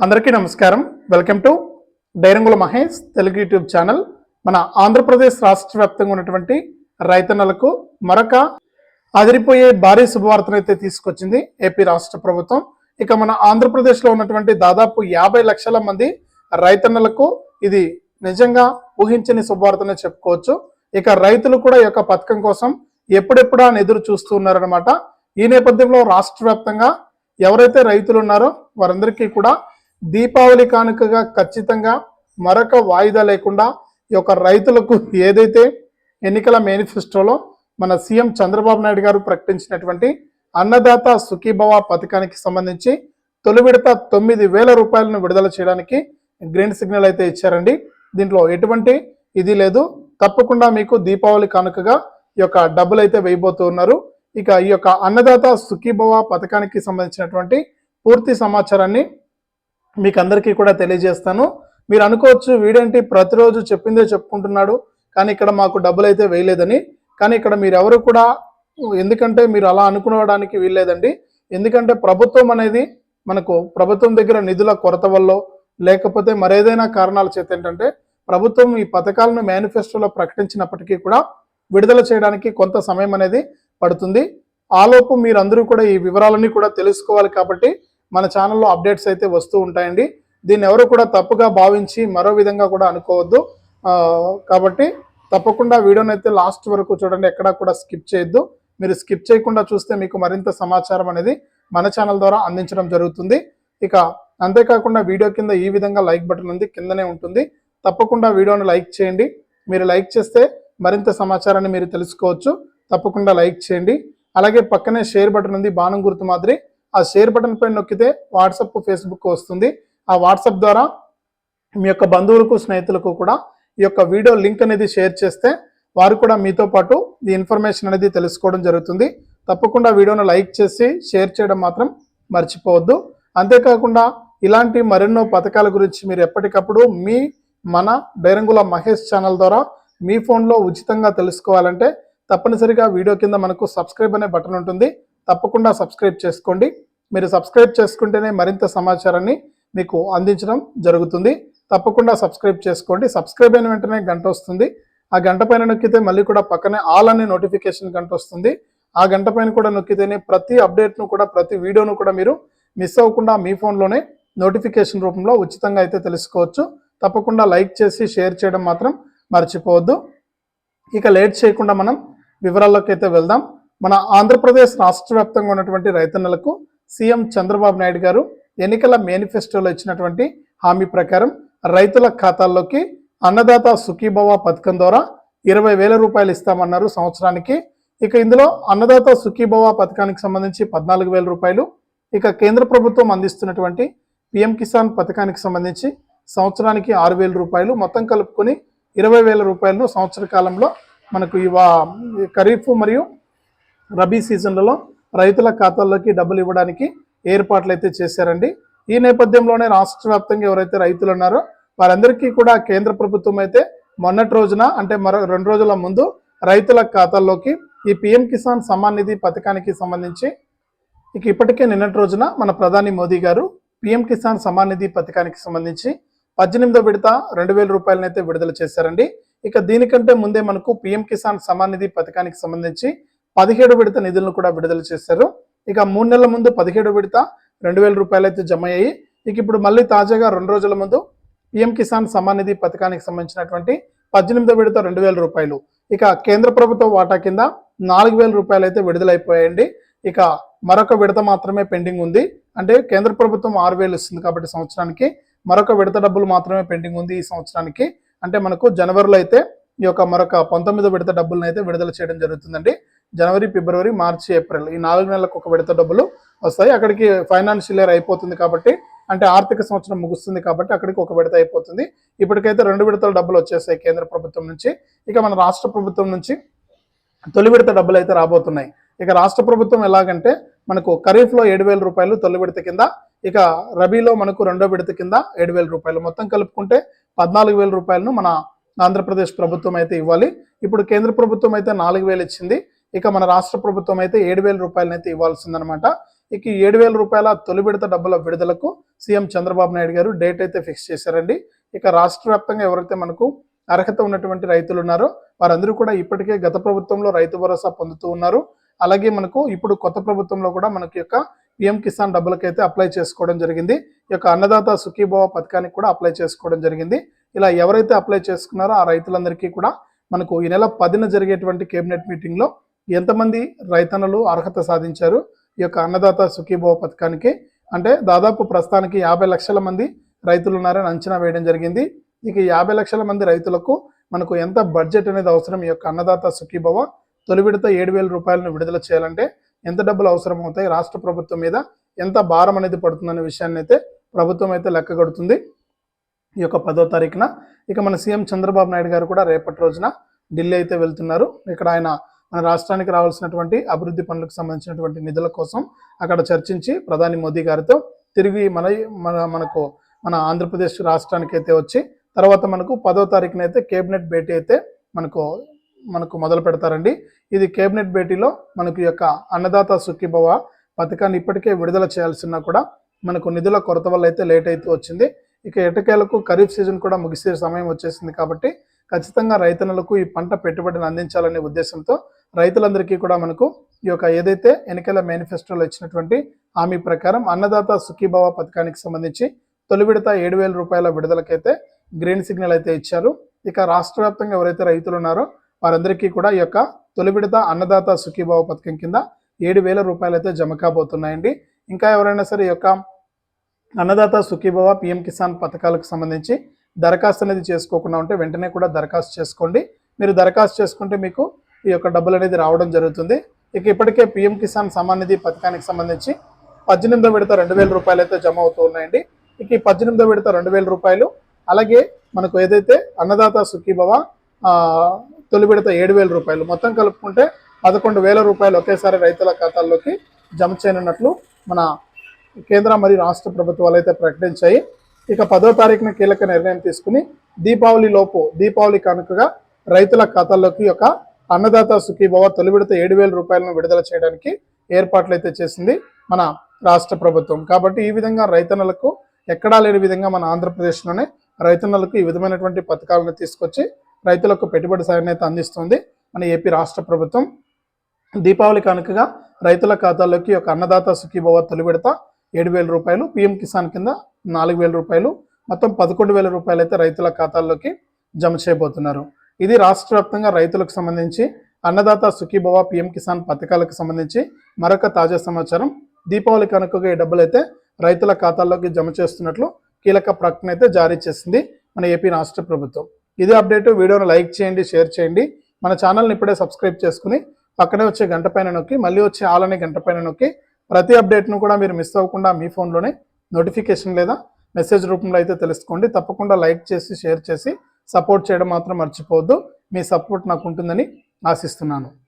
అందరికీ నమస్కారం. Welcome to Dairangula Mahesh Telugu YouTube channel. మన ఆంధ్రప్రదేశ్ రాష్ట్ర వ్యాప్తంగా ఉన్నటువంటి రైతన్నలకు మరొక అదిరిపోయే భారీ శుభవార్తను అయితే తీసుకొచ్చింది ఏపీ రాష్ట్ర ప్రభుత్వం. ఇక మన ఆంధ్రప్రదేశ్లో ఉన్నటువంటి దాదాపు యాభై లక్షల మంది రైతన్నలకు ఇది నిజంగా ఊహించని శుభవార్తనే చెప్పుకోవచ్చు. ఇక రైతులు కూడా ఈ యొక్క పథకం కోసం ఎప్పుడెప్పుడా ఎదురు చూస్తూ ఉన్నారనమాట ఈ నేపథ్యంలో రాష్ట్ర వ్యాప్తంగా ఎవరైతే రైతులు ఉన్నారో వారందరికీ కూడా దీపావళి కానుకగా ఖచ్చితంగా మరొక వాయిదా లేకుండా ఈ యొక్క రైతులకు ఏదైతే ఎన్నికల మేనిఫెస్టోలో మన సీఎం చంద్రబాబు నాయుడు గారు ప్రకటించినటువంటి అన్నదాత సుఖీభవ పథకానికి సంబంధించి తొలి విడత తొమ్మిది వేల రూపాయలను విడుదల చేయడానికి గ్రీన్ సిగ్నల్ అయితే ఇచ్చారండి. దీంట్లో ఎటువంటి ఇది లేదు. తప్పకుండా మీకు దీపావళి కానుకగా ఈ యొక్క డబ్బులు అయితే వేయబోతూ ఉన్నారు. ఇక ఈ యొక్క అన్నదాత సుఖీభవ పథకానికి సంబంధించినటువంటి పూర్తి సమాచారాన్ని మీకు అందరికీ కూడా తెలియజేస్తాను. మీరు అనుకోవచ్చు వీడేంటి ప్రతిరోజు చెప్పిందే చెప్పుకుంటున్నాడు కానీ ఇక్కడ మాకు డబ్బులు అయితే వేయలేదని. కానీ ఇక్కడ మీరు ఎవరు కూడా ఎందుకంటే మీరు అలా అనుకోవడానికి వీల్లేదండి. ఎందుకంటే ప్రభుత్వం అనేది మనకు ప్రభుత్వం దగ్గర నిధుల కొరత వల్ల లేకపోతే మరేదైనా కారణాల చేత ఏంటంటే ప్రభుత్వం ఈ పథకాలను మేనిఫెస్టోలో ప్రకటించినప్పటికీ కూడా విడుదల చేయడానికి కొంత సమయం అనేది పడుతుంది. ఆలోపు మీరందరూ కూడా ఈ వివరాలన్నీ కూడా తెలుసుకోవాలి కాబట్టి మన ఛానల్లో అప్డేట్స్ అయితే వస్తూ ఉంటాయండి. దీన్ని ఎవరు కూడా తప్పుగా భావించి మరో విధంగా కూడా అనుకోవద్దు. కాబట్టి తప్పకుండా వీడియోని అయితే లాస్ట్ వరకు చూడండి ఎక్కడా కూడా స్కిప్ చేయొద్దు. మీరు స్కిప్ చేయకుండా చూస్తే మీకు మరింత సమాచారం అనేది మన ఛానల్ ద్వారా అందించడం జరుగుతుంది. ఇక అంతేకాకుండా వీడియో కింద ఈ విధంగా లైక్ బటన్ ఉంది కిందనే ఉంటుంది. తప్పకుండా వీడియోని లైక్ చేయండి. మీరు లైక్ చేస్తే మరింత సమాచారాన్ని మీరు తెలుసుకోవచ్చు. తప్పకుండా లైక్ చేయండి. అలాగే పక్కనే షేర్ బటన్ ఉంది బాణం గుర్తు మాదిరి. ఆ షేర్ బటన్ పైన నొక్కితే వాట్సప్ ఫేస్బుక్ వస్తుంది. ఆ వాట్సప్ ద్వారా మీ యొక్క బంధువులకు స్నేహితులకు కూడా ఈ యొక్క వీడియో లింక్ అనేది షేర్ చేస్తే వారు కూడా మీతో పాటు ఈ ఇన్ఫర్మేషన్ అనేది తెలుసుకోవడం జరుగుతుంది. తప్పకుండా వీడియోను లైక్ చేసి షేర్ చేయడం మాత్రం మర్చిపోవద్దు. అంతేకాకుండా ఇలాంటి మరెన్నో పథకాల గురించి మీరు ఎప్పటికప్పుడు మీ మన డైరంగుల మహేష్ ఛానల్ ద్వారా మీ ఫోన్లో ఉచితంగా తెలుసుకోవాలంటే తప్పనిసరిగా వీడియో కింద మనకు సబ్స్క్రైబ్ అనే బటన్ ఉంటుంది. తప్పకుండా సబ్స్క్రైబ్ చేసుకోండి. మీరు సబ్స్క్రైబ్ చేసుకుంటేనే మరింత సమాచారాన్ని మీకు అందించడం జరుగుతుంది. తప్పకుండా సబ్స్క్రైబ్ చేసుకోండి. సబ్స్క్రైబ్ అయిన వెంటనే గంట వస్తుంది. ఆ గంట పైన నొక్కితే మళ్ళీ కూడా పక్కనే ఆల్ అనే నోటిఫికేషన్ గంట వస్తుంది. ఆ గంట పైన కూడా నొక్కితేనే ప్రతి అప్డేట్ను కూడా ప్రతి వీడియోను కూడా మీరు మిస్ అవ్వకుండా మీ ఫోన్లోనే నోటిఫికేషన్ రూపంలో ఉచితంగా అయితే తెలుసుకోవచ్చు. తప్పకుండా లైక్ చేసి షేర్ చేయడం మాత్రం మర్చిపోవద్దు. ఇక లేట్ చేయకుండా మనం వివరాల్లోకి అయితే వెళ్దాం. మన ఆంధ్రప్రదేశ్ రాష్ట్ర వ్యాప్తంగా ఉన్నటువంటి రైతన్నలకు సీఎం చంద్రబాబు నాయుడు గారు ఎన్నికల మేనిఫెస్టోలో ఇచ్చినటువంటి హామీ ప్రకారం రైతుల ఖాతాల్లోకి అన్నదాత సుఖీభవ పథకం ద్వారా ఇరవై వేల రూపాయలు ఇస్తామన్నారు సంవత్సరానికి. ఇక ఇందులో అన్నదాత సుఖీభవ పథకానికి సంబంధించి పద్నాలుగు వేల రూపాయలు ఇక కేంద్ర ప్రభుత్వం అందిస్తున్నటువంటి పిఎం కిసాన్ పథకానికి సంబంధించి సంవత్సరానికి ఆరు వేల రూపాయలు మొత్తం కలుపుకొని ఇరవై వేల రూపాయలను సంవత్సర కాలంలో మనకు ఇవా ఖరీఫ్ మరియు రబీ సీజన్లలో రైతుల ఖాతాల్లోకి డబ్బులు ఇవ్వడానికి ఏర్పాట్లు అయితే చేశారండి. ఈ నేపథ్యంలోనే రాష్ట్ర వ్యాప్తంగా ఎవరైతే రైతులు ఉన్నారో వారందరికీ కూడా కేంద్ర ప్రభుత్వం అయితే మొన్నటి రోజున అంటే మరో రెండు రోజుల ముందు రైతుల ఖాతాల్లోకి ఈ పిఎం కిసాన్ సమ్మాన్ నిధి పథకానికి సంబంధించి ఇక ఇప్పటికే నిన్నటి రోజున మన ప్రధాని మోదీ గారు పిఎం కిసాన్ సమ్మాన్ నిధి పథకానికి సంబంధించి పద్దెనిమిదో విడత రెండు వేల రూపాయలనైతే విడుదల చేశారండి. ఇక దీనికంటే ముందే మనకు పిఎం కిసాన్ సమ్మాన్ నిధి పథకానికి సంబంధించి పదిహేడు విడత నిధులను కూడా విడుదల చేశారు. ఇక మూడు నెలల ముందు పదిహేడు విడత రెండు వేల రూపాయలు అయితే జమ అయ్యాయి. ఇక ఇప్పుడు మళ్ళీ తాజాగా రెండు రోజుల ముందు పిఎం కిసాన్ సమ్మాన్ నిధి పథకానికి సంబంధించినటువంటి పద్దెనిమిదో విడత రెండు వేల రూపాయలు. ఇక కేంద్ర ప్రభుత్వ వాటా కింద నాలుగు వేల రూపాయలు అయితే విడుదలైపోయాయండి. ఇక మరొక విడత మాత్రమే పెండింగ్ ఉంది. అంటే కేంద్ర ప్రభుత్వం ఆరు వేలు ఇస్తుంది కాబట్టి సంవత్సరానికి మరొక విడత డబ్బులు మాత్రమే పెండింగ్ ఉంది ఈ సంవత్సరానికి. అంటే మనకు జనవరిలో అయితే ఈ యొక్క మరొక పంతొమ్మిదో విడత డబ్బులను అయితే విడుదల చేయడం జరుగుతుందండి. జనవరి ఫిబ్రవరి మార్చి ఏప్రిల్ ఈ నాలుగు నెలలకు ఒక విడత డబ్బులు వస్తాయి. అక్కడికి ఫైనాన్షియల్ ఇయర్ అయిపోతుంది కాబట్టి అంటే ఆర్థిక సంవత్సరం ముగుస్తుంది కాబట్టి అక్కడికి ఒక విడత అయిపోతుంది. ఇప్పటికైతే రెండు విడతల డబ్బులు వచ్చేసాయి కేంద్ర ప్రభుత్వం నుంచి. ఇక మన రాష్ట్ర ప్రభుత్వం నుంచి తొలి విడత డబ్బులు అయితే రాబోతున్నాయి. ఇక రాష్ట్ర ప్రభుత్వం ఎలాగంటే మనకు ఖరీఫ్లో ఏడు వేల రూపాయలు తొలి విడత కింద ఇక రబీలో మనకు రెండో విడత కింద ఏడు వేల రూపాయలు. మొత్తం కలుపుకుంటే పద్నాలుగు వేల రూపాయలను మన ఆంధ్రప్రదేశ్ ప్రభుత్వం అయితే ఇవ్వాలి. ఇప్పుడు కేంద్ర ప్రభుత్వం అయితే నాలుగు వేలు ఇచ్చింది. ఇక మన రాష్ట్ర ప్రభుత్వం అయితే ఏడు వేల రూపాయలనైతే ఇవ్వాల్సిందనమాట. ఇక ఏడు వేల రూపాయల తొలి విడత డబ్బుల విడుదలకు సీఎం చంద్రబాబు నాయుడు గారు డేట్ అయితే ఫిక్స్ చేశారండి. ఇక రాష్ట్ర వ్యాప్తంగా ఎవరైతే మనకు అర్హత ఉన్నటువంటి రైతులు ఉన్నారో వారందరూ కూడా ఇప్పటికే గత ప్రభుత్వంలో రైతు భరోసా పొందుతూ ఉన్నారు. అలాగే మనకు ఇప్పుడు కొత్త ప్రభుత్వంలో కూడా మనకి యొక్క పిఎం కిసాన్ డబ్బులకైతే అప్లై చేసుకోవడం జరిగింది. ఈ యొక్క అన్నదాత సుఖీభవ పథకానికి కూడా అప్లై చేసుకోవడం జరిగింది. ఇలా ఎవరైతే అప్లై చేసుకున్నారో ఆ రైతులందరికీ కూడా మనకు ఈ నెల పదిన జరిగేటువంటి కేబినెట్ మీటింగ్లో ఎంతమంది రైతన్నలు అర్హత సాధించారు? ఈ యొక్క అన్నదాత సుఖీభవ పథకానికి అంటే దాదాపు ప్రస్తుతానికి యాభై లక్షల మంది రైతులు ఉన్నారని అంచనా వేయడం జరిగింది. ఇక యాభై లక్షల మంది రైతులకు మనకు ఎంత బడ్జెట్ అనేది అవసరం? ఈ యొక్క అన్నదాత సుఖీభవ తొలి విడత ఏడు వేల రూపాయలను విడుదల చేయాలంటే ఎంత డబ్బులు అవసరం అవుతాయి? రాష్ట్ర ప్రభుత్వం మీద ఎంత భారం అనేది పడుతుందనే విషయాన్ని అయితే ప్రభుత్వం అయితే లెక్క కడుతుంది. ఈ యొక్క పదో తారీఖున ఇక మన సీఎం చంద్రబాబు నాయుడు గారు కూడా రేపటి రోజున ఢిల్లీ అయితే వెళ్తున్నారు. ఇక్కడ ఆయన మన రాష్ట్రానికి రావాల్సినటువంటి అభివృద్ధి పనులకు సంబంధించినటువంటి నిధుల కోసం అక్కడ చర్చించి ప్రధాని మోదీ గారితో తిరిగి మన మన మనకు మన ఆంధ్రప్రదేశ్ రాష్ట్రానికి అయితే వచ్చి తర్వాత మనకు పదో తారీఖున అయితే కేబినెట్ భేటీ అయితే మనకు మనకు మొదలు పెడతారండి. ఇది కేబినెట్ భేటీలో మనకు యొక్క అన్నదాత సుఖీభవ పథకాన్ని ఇప్పటికే విడుదల చేయాల్సిన కూడా మనకు నిధుల కొరత వల్ల అయితే లేట్ అయితే వచ్చింది. ఇక ఎటకేలకు ఖరీఫ్ సీజన్ కూడా ముగిసే సమయం వచ్చేసింది కాబట్టి ఖచ్చితంగా రైతన్నలకు ఈ పంట పెట్టుబడిని అందించాలనే ఉద్దేశంతో రైతులందరికీ కూడా మనకు ఈ యొక్క ఏదైతే ఎన్నికల మేనిఫెస్టోలో ఇచ్చినటువంటి హామీ ప్రకారం అన్నదాత సుఖీభావ పథకానికి సంబంధించి తొలి విడత ఏడు వేల రూపాయల విడుదలకైతే గ్రీన్ సిగ్నల్ అయితే ఇచ్చారు. ఇక రాష్ట్ర వ్యాప్తంగా ఎవరైతే రైతులు ఉన్నారో వారందరికీ కూడా ఈ యొక్క తొలి విడత అన్నదాత సుఖీభావ పథకం కింద ఏడు వేల రూపాయలు అయితే జమ కాబోతున్నాయండి. ఇంకా ఎవరైనా సరే ఈ యొక్క అన్నదాత సుఖీభవ పిఎం కిసాన్ పథకాలకు సంబంధించి దరఖాస్తు అనేది చేసుకోకుండా ఉంటే వెంటనే కూడా దరఖాస్తు చేసుకోండి. మీరు దరఖాస్తు చేసుకుంటే మీకు ఈ యొక్క డబ్బులు అనేది రావడం జరుగుతుంది. ఇక ఇప్పటికే పిఎం కిసాన్ సమాన్ నిధి పథకానికి సంబంధించి పద్దెనిమిదో విడత రెండు వేల రూపాయలు అయితే జమ అవుతూ ఉన్నాయండి. ఇక ఈ పద్దెనిమిదో విడత రెండు వేల రూపాయలు అలాగే మనకు ఏదైతే అన్నదాత సుఖీభవ తొలి విడత ఏడు వేల రూపాయలు మొత్తం కలుపుకుంటే పదకొండు వేల రూపాయలు ఒకేసారి రైతుల ఖాతాల్లోకి జమ చేయనున్నట్లు మన కేంద్ర మరియు రాష్ట్ర ప్రభుత్వాలు అయితే ప్రకటించాయి. ఇక పదో తారీఖున కీలక నిర్ణయం తీసుకుని దీపావళి లోపు దీపావళి కనుకగా రైతుల ఖాతాల్లోకి ఒక అన్నదాత సుఖీభవ తొలి విడత ఏడు వేల రూపాయలను విడుదల చేయడానికి ఏర్పాట్లు అయితే చేసింది మన రాష్ట్ర ప్రభుత్వం. కాబట్టి ఈ విధంగా రైతన్నలకు ఎక్కడా లేని విధంగా మన ఆంధ్రప్రదేశ్లోనే రైతన్నలకు ఈ విధమైనటువంటి పథకాలను తీసుకొచ్చి రైతులకు పెట్టుబడి సాయాన్ని అయితే అందిస్తుంది మన ఏపీ రాష్ట్ర ప్రభుత్వం. దీపావళి కానుకగా రైతుల ఖాతాల్లోకి ఒక అన్నదాత సుఖీభవ తొలి విడత ఏడు వేల రూపాయలు పిఎం కిసాన్ కింద నాలుగు వేల రూపాయలు మొత్తం పదకొండు వేల రూపాయలు అయితే రైతుల ఖాతాల్లోకి జమ చేయబోతున్నారు. ఇది రాష్ట్ర వ్యాప్తంగా రైతులకు సంబంధించి అన్నదాత సుఖీభవ పిఎం కిసాన్ పథకాలకు సంబంధించి మరొక తాజా సమాచారం. దీపావళి కనుకగా ఈ డబ్బులు అయితే రైతుల ఖాతాల్లోకి జమ చేస్తున్నట్లు కీలక ప్రకటన అయితే జారీ చేసింది మన ఏపీ రాష్ట్ర ప్రభుత్వం. ఇదే అప్డేట్ వీడియోను లైక్ చేయండి షేర్ చేయండి. మన ఛానల్ని ఇప్పుడే సబ్స్క్రైబ్ చేసుకుని పక్కనే వచ్చే గంట పైన నొక్కి మళ్ళీ వచ్చే ఆలనే గంట పైన నొక్కి ప్రతి అప్డేట్ను కూడా మీరు మిస్ అవ్వకుండా మీ ఫోన్లోనే నోటిఫికేషన్ లేదా మెసేజ్ రూపంలో అయితే తెలుసుకోండి. తప్పకుండా లైక్ చేసి షేర్ చేసి సపోర్ట్ చేయడం మాత్రం మర్చిపోవద్దు. మీ సపోర్ట్ నాకు ఉంటుందని ఆశిస్తున్నాను.